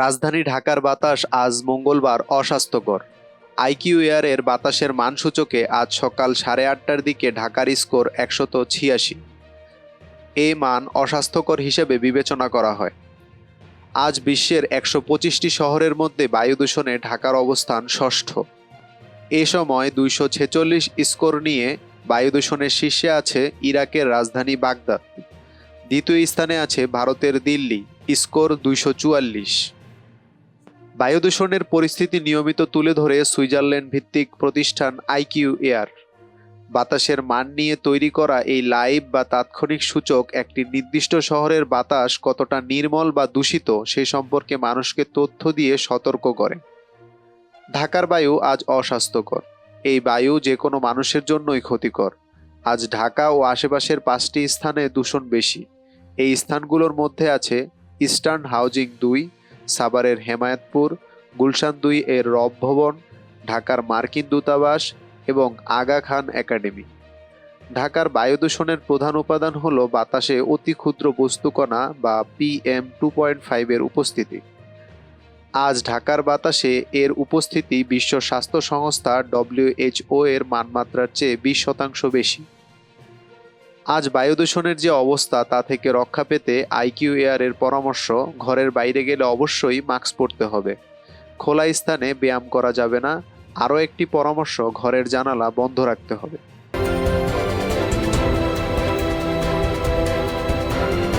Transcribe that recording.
রাজধানী ঢাকার বাতাস আজ মঙ্গলবার অস্বাস্থ্যকর। আইকিউ এয়ারের বাতাসের মান সূচকে আজ সকাল সাড়ে আটটার দিকে ঢাকার স্কোর একশত ছিয়াশি। এই মান অস্বাস্থ্যকর হিসেবে বিবেচনা করা হয়। আজ বিশ্বের একশো পঁচিশটি শহরের মধ্যে বায়ু দূষণে ঢাকার অবস্থান ষষ্ঠ। এ সময় দুইশো ছেচল্লিশ স্কোর নিয়ে বায়ু দূষণের শীর্ষে আছে ইরাকের রাজধানী বাগদাদ। দ্বিতীয় স্থানে আছে ভারতের দিল্লি, স্কোর দুইশো চুয়াল্লিশ। বায়ু দূষণের পরিস্থিতি নিয়মিত তুলে ধরে সুইজারল্যান্ড ভিত্তিক প্রতিষ্ঠান আইকিউ এয়ার। বাতাসের মান নিয়ে তৈরি করা এই লাইভ বা তাৎক্ষণিক সূচক একটি নির্দিষ্ট শহরের বাতাস কতটা নির্মল বা দূষিত সে সম্পর্কে মানুষকে তথ্য দিয়ে সতর্ক করে। ঢাকার বায়ু আজ অস্বাস্থ্যকর। এই বায়ু যে কোনো মানুষের জন্যই ক্ষতিকর। আজ ঢাকা ও আশেপাশের পাঁচটি স্থানে দূষণ বেশি। এই স্থানগুলোর মধ্যে আছে ইস্টার্ন হাউজিং দুই সাভারের হেমায়তপুর, গুলশান দুই এর রব ভবন, ঢাকার মার্কিন দূতাবাস এবং আগা খান একাডেমি। ঢাকার বায়ু দূষণের প্রধান উপাদান হল বাতাসে অতি ক্ষুদ্র বস্তুকণা বা পিএম টু পয়েন্ট ফাইভের উপস্থিতি। আজ ঢাকার বাতাসে এর উপস্থিতি বিশ্ব স্বাস্থ্য সংস্থা ডব্লিউএইচও এর মানমাত্রার চেয়ে বিশ শতাংশ বেশি। আজ বায়ু দূষণের যে অবস্থা তা থেকে রক্ষা পেতে আইকিউ এয়ারের পরামর্শ, ঘরের বাইরে গেলে অবশ্যই মাস্ক পরতে হবে। খোলা স্থানে ব্যায়াম করা যাবে না। আরও একটি পরামর্শ, ঘরের জানালা বন্ধ রাখতে হবে।